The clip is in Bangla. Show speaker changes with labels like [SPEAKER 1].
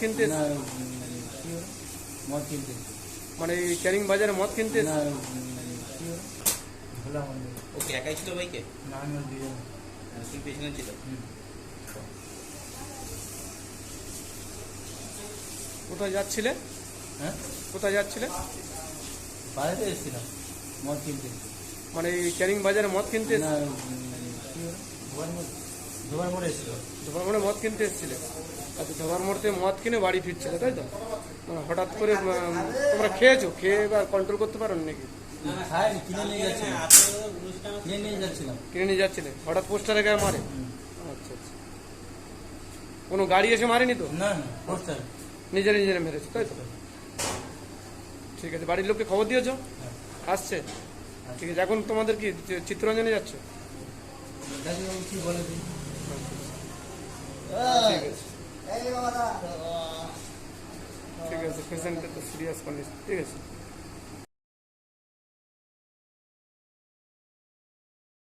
[SPEAKER 1] কিনতে
[SPEAKER 2] না
[SPEAKER 1] এসছে?
[SPEAKER 2] উম, কি হলো? মদ কিনতে।
[SPEAKER 1] মানে এই ক্যানিং বাজারে মদ কিনতে
[SPEAKER 3] ওকে একাই ছিল বাইকে?
[SPEAKER 2] না দুজন
[SPEAKER 3] তুই পেছনে ছিল।
[SPEAKER 1] কোথায় যাচ্ছিলে?
[SPEAKER 2] হ্যাঁ?
[SPEAKER 1] কোথায় যাচ্ছিলে?
[SPEAKER 2] বাইরে এসেছিলাম মদ কিনতে।
[SPEAKER 1] মানে এই ক্যানিং বাজারে মদ কিনতে
[SPEAKER 2] না ধোবার মোড়ে এসেছিল।
[SPEAKER 1] ধোবার মোড়ে মদ কিনতে এসেছিলে? আচ্ছা ধোবার মোড়তে মদ কিনে বাড়ি ফিরছিলে তাই তো? মানে হঠাৎ করে তোমরা খেয়েছো? খেয়ে বা কন্ট্রোল করতে পারো নাকি?
[SPEAKER 2] খাইনি কিনে নিয়ে
[SPEAKER 1] যাচ্ছিলে? হঠাৎ পোস্টারে গায়ে মারে? আচ্ছা আচ্ছা। কোনো গাড়ি এসে মারেনি তো?
[SPEAKER 2] না না পোস্টার।
[SPEAKER 1] নিজের নিজের মেরেছে তাই তো? ঠিক আছে বাড়ির লোককে খবর দিয়েছ?
[SPEAKER 2] হ্যাঁ।
[SPEAKER 1] আসছে? ঠিক আছে এখন তোমাদের কি চিত্রঞ্জনে যাচ্ছ?
[SPEAKER 2] বলে দিই।
[SPEAKER 1] ঠিক আছে। ঠিক আছে পেশেন্টের তো সিরিয়াস কন্ডিশন ঠিক আছে